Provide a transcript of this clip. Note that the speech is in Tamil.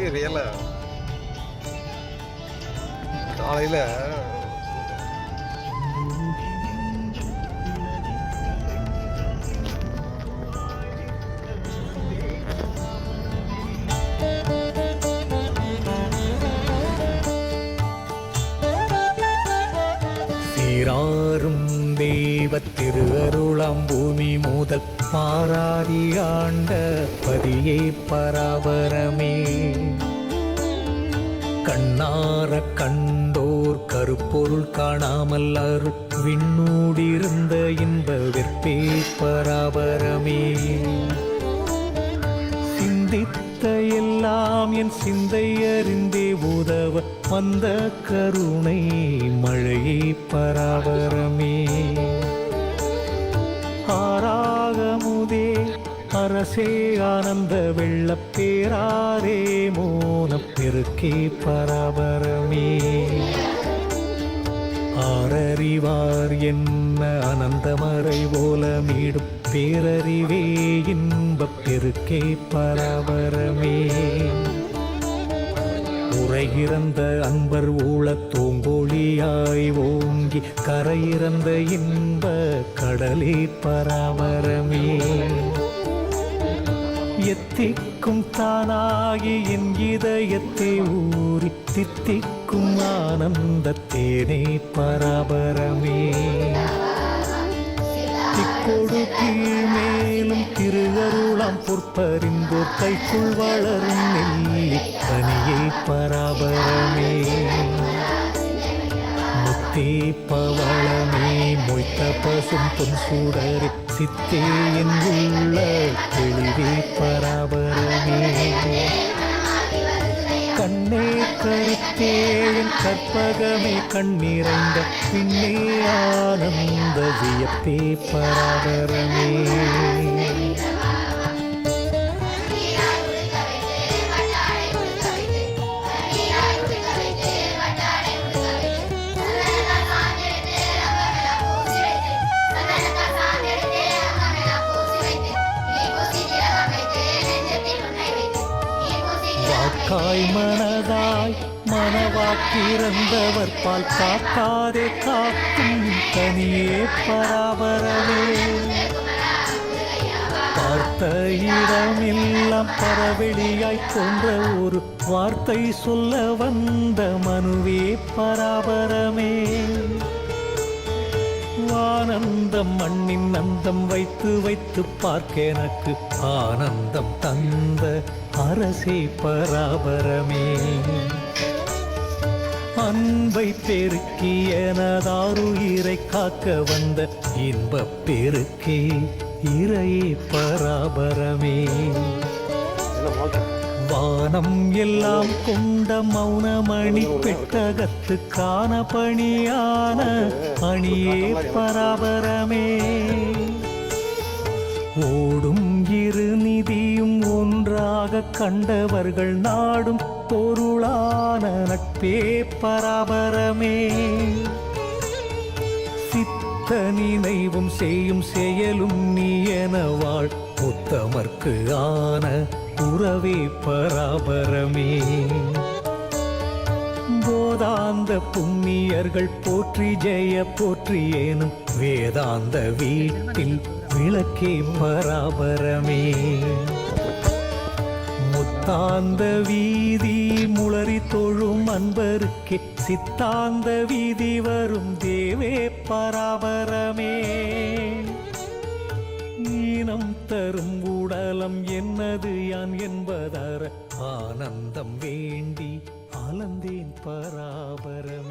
இன்னைக்கு ரியலாக காலையில் சீராரும் தெய்வ திருஅருளாம் பூமி முதல் மாறாதி ஆண்ட பதியை பராபரமே. கண்ணார கண்டோர் கருப்பொருள் காணாமல் அரு விண்ணூடிருந்த இன்ப வெற்பே பராபரமே. சிந்தித்த எல்லாம் என் சிந்தை அறிந்தே உதவ வந்த கருணை மழையே பராபரமே. அரசே ஆனந்த வெள்ளப்பேராரே பேராரே மோனப் பெருக்கே பராபரமே. ஆரறிவார் என்ன அனந்தமறை ஓலமிடும் பேரறிவே இன்பப் பெருக்கே பரபரமே. உரையிறந்த அன்பர் ஊழத் தூங்கோழியாய் ஓங்கி கரையிறந்த இன்ப கடலே பராபரமே. எத்திக்கும் தானாகி என் இதயத்தை ஊறி தித்திக்கும் ஆனந்த தேனே பராபரமே. திக்கொடு கீழ் மேலும் திருஅருளாம் பொற்பறிந்தோர் கைக்குள் வளரும் நெல்லிப்பனியை கனியே பராபரமே. முத்தே பவளமே மொய்த்த பசும் பொன் சூடரே சித்தே என் உள்ள தெளிவே பராபரமே கண்ணே கருத்தே என் கற்பகமே கண்ணிறந்த பின்னே ஆனந்த வியப்பே பராபரமே வாக்காய் மனதாய் மனவாக்கிறந்தவர் பால் காக்காதே காக்கும் தனியே பராபரமே. பார்த்த இடமெல்லாம் பரவெளியாய் போன்ற ஒரு வார்த்தை சொல்ல வந்த மனுவே பராபரமே. ஆனந்தம் மண்ணின் அந்தம் வைத்து வைத்து பார்க்க எனக்கு ஆனந்தம் தந்த அரசே பராபரமே. அன்பை பெருக்கி எனதாருயிரை காக்க வந்த இன்பப் பெருக்கே இறையே பராபரமே. வானம் எல்லாம் கொண்ட மௌனமணி பெட்டகத்து காண பணியான அணியே பராபரமே. ஓடும் இரு நிதியும் ஒன்றாக கண்டவர்கள் நாடும் பொருளான நட்பே பராபரமே. சித்த நினைவும் செய்யும் செயலும் நீ என வாழ் உத்தமர்க்கு ஆன உறவே பராபரமே. போதாந்த புண்ணியர்கள் போற்றி ஜெய போற்றி ஏனும் வேதாந்த வீட்டில் விளக்கே பராபரமே. முத்தாந்த வீதி முளறி தொழும் அன்பருக்கே சித்தாந்த வீதி வரும் தேவே பராபரமே. கலந்தேன் பராபரம்.